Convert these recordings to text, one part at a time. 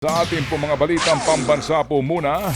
Sa ating po mga balitang pambansa po muna,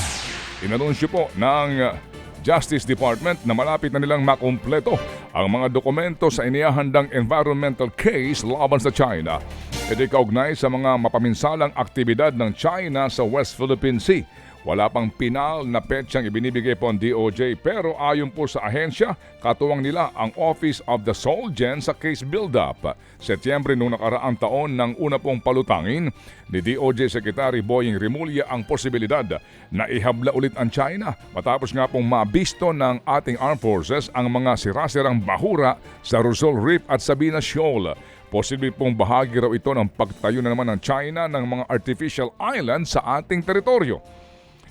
inanunsyo po ng Justice Department na malapit na nilang makumpleto ang mga dokumento sa inihahandang environmental case laban sa China. Ito kaugnay sa mga mapaminsalang aktibidad ng China sa West Philippine Sea. Wala pang pinal na petsang ibinibigay po ang DOJ pero ayon po sa ahensya, katuwang nila ang Office of the Solgen sa case build-up. Setyembre noong nakaraang taon ng una pong palutangin ni DOJ Secretary Boying Rimulya ang posibilidad na ihabla ulit ang China matapos nga pong mabisto ng ating armed forces ang mga sirasirang bahura sa Rizal Reef at Sabina Shoal. Posible pong bahagi raw ito ng pagtayo na naman ng China ng mga artificial island sa ating teritoryo.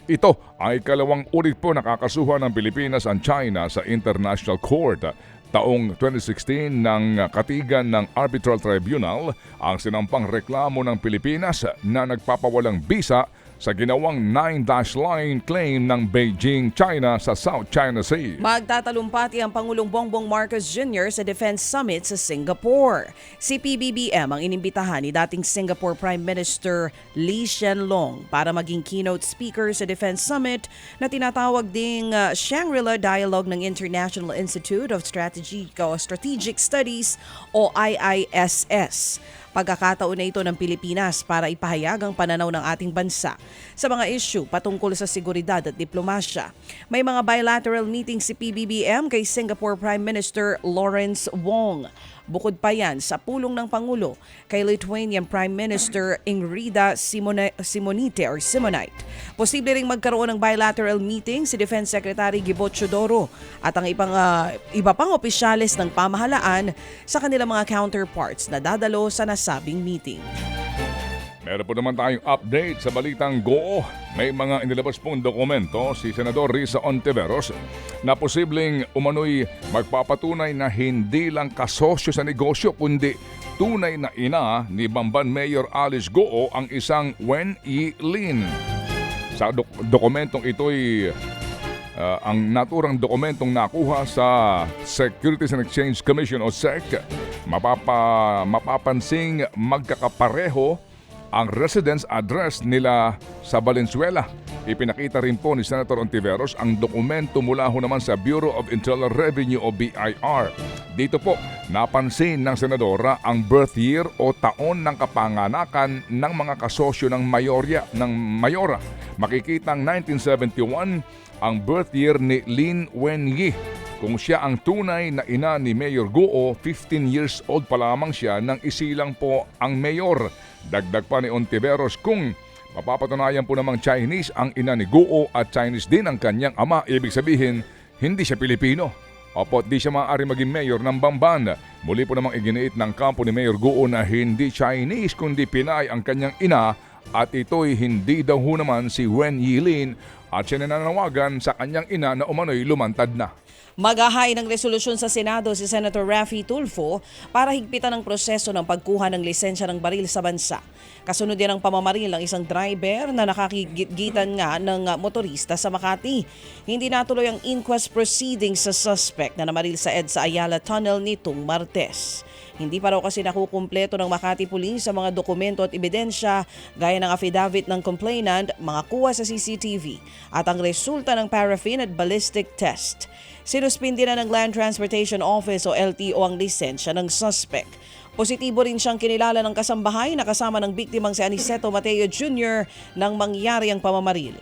Ito ay kalawang ulit po nakakasuhan ng Pilipinas ang China sa International Court. Taong 2016 ng katigan ng Arbitral Tribunal ang sinampang reklamo ng Pilipinas na nagpapawalang bisa sa ginawang 9-dash line claim ng Beijing, China sa South China Sea. Magtatalumpati ang Pangulong Bongbong Marcos Jr. sa Defense Summit sa Singapore. Si PBBM ang inimbitahan ni dating Singapore Prime Minister Lee Hsien Loong para maging keynote speaker sa Defense Summit na tinatawag ding uh, Shangri-La Dialogue ng International Institute of Strategic, Strategic Studies o IISS. Pagkakataon na ito ng Pilipinas para ipahayag ang pananaw ng ating bansa sa mga issue patungkol sa seguridad at diplomasya. May mga bilateral meetings si PBBM kay Singapore Prime Minister Lawrence Wong. Bukod pa yan sa pulong ng Pangulo kay Lithuanian Prime Minister Ingrida Simone, Simonite or Simonite. Posible ring magkaroon ng bilateral meeting si Defense Secretary Gibo Chodoro at ang ibang, ah, iba pang opisyales ng pamahalaan sa kanilang mga counterparts na dadalo sa nasabing meeting. Meron po naman tayong update sa balitang Go. May mga inilabas pong dokumento si Senador Risa Ontiveros na posibleng umano'y magpapatunay na hindi lang kasosyo sa negosyo kundi tunay na ina ni Bamban Mayor Alice Goo ang isang Wen Yi Lin. Sa dok- dokumentong ito'y Uh, ang naturang dokumentong nakuha sa Securities and Exchange Commission o SEC, mapapa, mapapansing magkakapareho ang residence address nila sa Valenzuela. Ipinakita rin po ni Senator Ontiveros ang dokumento mula ho naman sa Bureau of Internal Revenue o BIR. Dito po, napansin ng Senadora ang birth year o taon ng kapanganakan ng mga kasosyo ng mayorya ng mayora. Makikitang 1971 ang birth year ni Lin Wenyi. Kung siya ang tunay na ina ni Mayor Guo, 15 years old pa lamang siya nang isilang po ang mayor. Dagdag pa ni Ontiveros kung mapapatunayan po namang Chinese ang ina ni Guo at Chinese din ang kanyang ama, ibig sabihin, hindi siya Pilipino. Opo, di siya maaari maging mayor ng Bamban. Muli po namang iginiit ng kampo ni Mayor Guo na hindi Chinese kundi Pinay ang kanyang ina at ito'y hindi daw naman si Wen Yilin at siya nananawagan sa kanyang ina na umano'y lumantad na. Maghahain ng resolusyon sa Senado si Senator Raffy Tulfo para higpitan ang proseso ng pagkuha ng lisensya ng baril sa bansa. Kasunod din ang pamamaril ng isang driver na nakakigitan nga ng motorista sa Makati. Hindi natuloy ang inquest proceedings sa suspect na namaril sa EDSA Ayala Tunnel nitong Martes. Hindi pa raw kasi nakukumpleto ng Makati Police sa mga dokumento at ebidensya gaya ng affidavit ng complainant, mga kuha sa CCTV at ang resulta ng paraffin at ballistic test. Sinuspindi na ng Land Transportation Office o LTO ang lisensya ng suspect. Positibo rin siyang kinilala ng kasambahay na kasama ng biktimang si Aniceto Mateo Jr. nang mangyari ang pamamaril.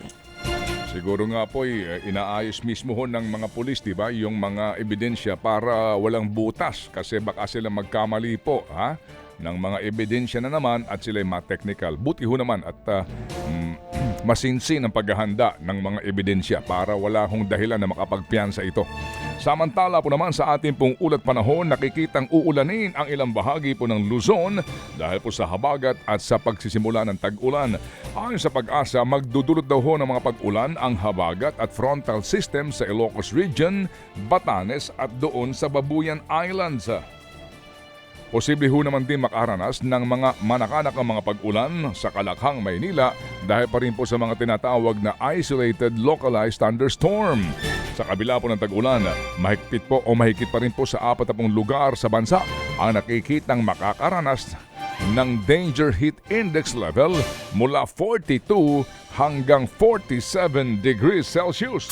Siguro nga po eh, inaayos mismo ho ng mga pulis, di ba, yung mga ebidensya para walang butas kasi baka sila magkamali po, ha? ng mga ebidensya na naman at sila ma-technical. Buti ho naman at ah, mm, masinsin ang paghahanda ng mga ebidensya para wala hong dahilan na makapagpiyansa ito. Samantala po naman sa ating pong ulat panahon, nakikitang uulanin ang ilang bahagi po ng Luzon dahil po sa habagat at sa pagsisimula ng tag-ulan. Ayon sa pag-asa, magdudulot daw ho ng mga pag-ulan ang habagat at frontal system sa Ilocos Region, Batanes at doon sa Babuyan Islands. Posible ho naman din makaranas ng mga manakanak ang mga pag-ulan sa Kalakhang, Maynila dahil pa rin po sa mga tinatawag na isolated localized thunderstorm. Sa kabila po ng tag-ulan, mahigpit po o mahigit pa rin po sa 40 lugar sa bansa ang nakikitang makakaranas ng danger heat index level mula 42 hanggang 47 degrees Celsius.